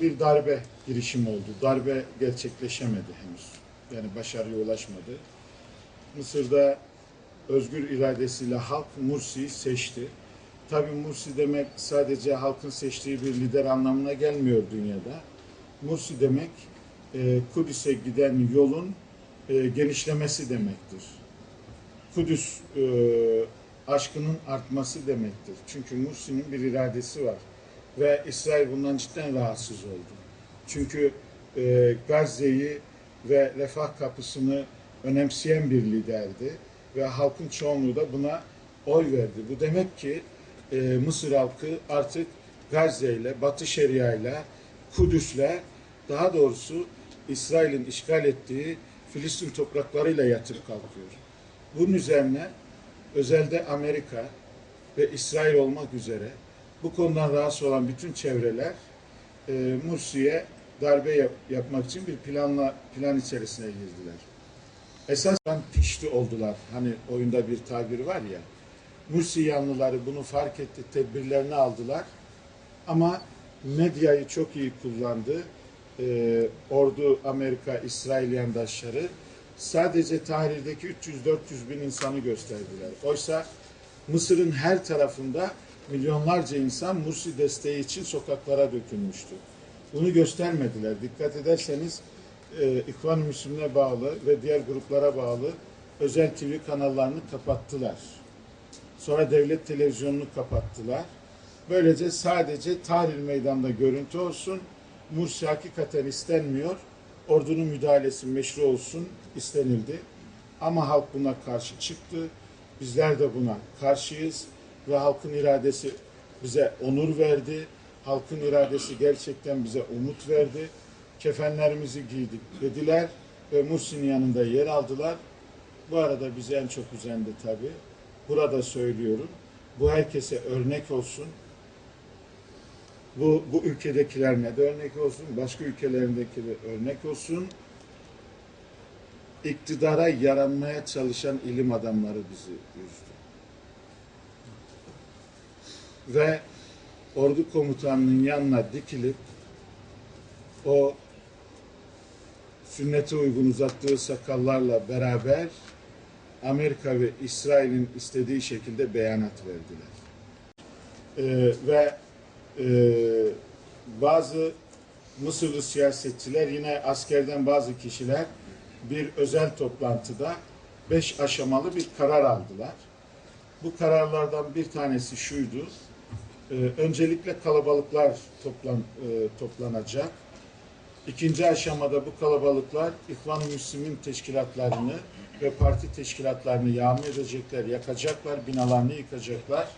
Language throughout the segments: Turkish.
bir darbe girişimi oldu. Darbe gerçekleşemedi henüz. Yani başarıya ulaşmadı. Mısır'da özgür iradesiyle halk Mursi'yi seçti. Tabii Mursi demek sadece halkın seçtiği bir lider anlamına gelmiyor dünyada. Mursi demek e, Kudüs'e giden yolun e, genişlemesi demektir. Kudüs e, aşkının artması demektir. Çünkü Mursi'nin bir iradesi var. Ve İsrail bundan cidden rahatsız oldu. Çünkü e, Gazze'yi ve refah kapısını önemseyen bir liderdi. Ve halkın çoğunluğu da buna oy verdi. Bu demek ki e, Mısır halkı artık Gazze ile, Batı Şeria ile, Kudüs'le, daha doğrusu İsrail'in işgal ettiği Filistin topraklarıyla yatıp kalkıyor. Bunun üzerine özelde Amerika ve İsrail olmak üzere bu konudan rahatsız olan bütün çevreler e, Mursi'ye darbe yap- yapmak için bir planla plan içerisine girdiler. Esasen pişti oldular. Hani oyunda bir tabir var ya. Mursi yanlıları bunu fark etti, tedbirlerini aldılar. Ama medyayı çok iyi kullandı. Ee, ordu, Amerika, İsrail yandaşları sadece Tahrir'deki 300-400 bin insanı gösterdiler. Oysa Mısır'ın her tarafında milyonlarca insan Mursi desteği için sokaklara dökülmüştü. Bunu göstermediler. Dikkat ederseniz e, İhvan Müslüm'e bağlı ve diğer gruplara bağlı özel TV kanallarını kapattılar. Sonra devlet televizyonunu kapattılar. Böylece sadece Tahrir Meydanı'nda görüntü olsun. Mursi hakikaten istenmiyor. Ordunun müdahalesi meşru olsun istenildi. Ama halk buna karşı çıktı. Bizler de buna karşıyız. Ve halkın iradesi bize onur verdi. Halkın iradesi gerçekten bize umut verdi. Kefenlerimizi giydik dediler ve Mursi'nin yanında yer aldılar. Bu arada bizi en çok üzendi tabii. Burada söylüyorum. Bu herkese örnek olsun. Bu, bu ülkedekilerine de örnek olsun. Başka ülkelerindeki de örnek olsun. İktidara yaranmaya çalışan ilim adamları bizi üzdü. Ve ordu komutanının yanına dikilip o sünnete uygun uzattığı sakallarla beraber Amerika ve İsrail'in istediği şekilde beyanat verdiler. Ee, ve e, bazı Mısırlı siyasetçiler yine askerden bazı kişiler bir özel toplantıda beş aşamalı bir karar aldılar. Bu kararlardan bir tanesi şuydu. Ee, öncelikle kalabalıklar toplan, e, toplanacak. İkinci aşamada bu kalabalıklar İhvan-ı Müslim'in teşkilatlarını ve parti teşkilatlarını yağma edecekler, yakacaklar, binalarını yıkacaklar.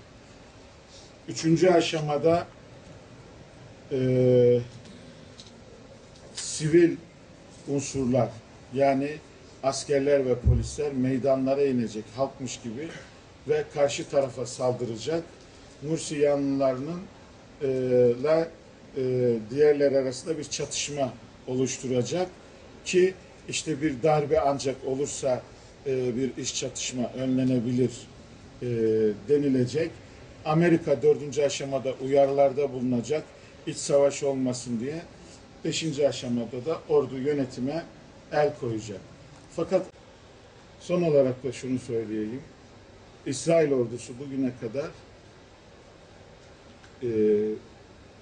Üçüncü aşamada e, sivil unsurlar yani askerler ve polisler meydanlara inecek halkmış gibi ve karşı tarafa saldıracak. Mursi yanlılarının e, la e, diğerler arasında bir çatışma oluşturacak ki işte bir darbe ancak olursa e, bir iş çatışma önlenebilir e, denilecek. Amerika dördüncü aşamada uyarılarda bulunacak iç savaş olmasın diye. Beşinci aşamada da ordu yönetime el koyacak. Fakat son olarak da şunu söyleyeyim. İsrail ordusu bugüne kadar e,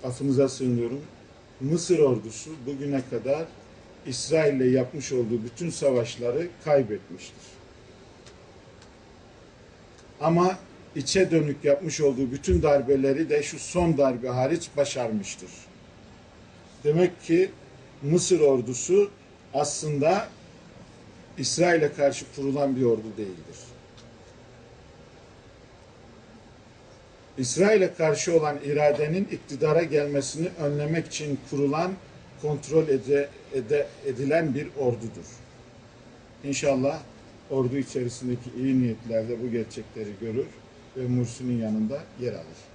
affınıza sığınıyorum. Mısır ordusu bugüne kadar İsrail ile yapmış olduğu bütün savaşları kaybetmiştir. Ama içe dönük yapmış olduğu bütün darbeleri de şu son darbe hariç başarmıştır. Demek ki Mısır ordusu aslında İsrail'e karşı kurulan bir ordu değildir. İsrail'e karşı olan iradenin iktidara gelmesini önlemek için kurulan, kontrol ede, ede- edilen bir ordudur. İnşallah ordu içerisindeki iyi niyetler de bu gerçekleri görür ve Mursi'nin yanında yer alır.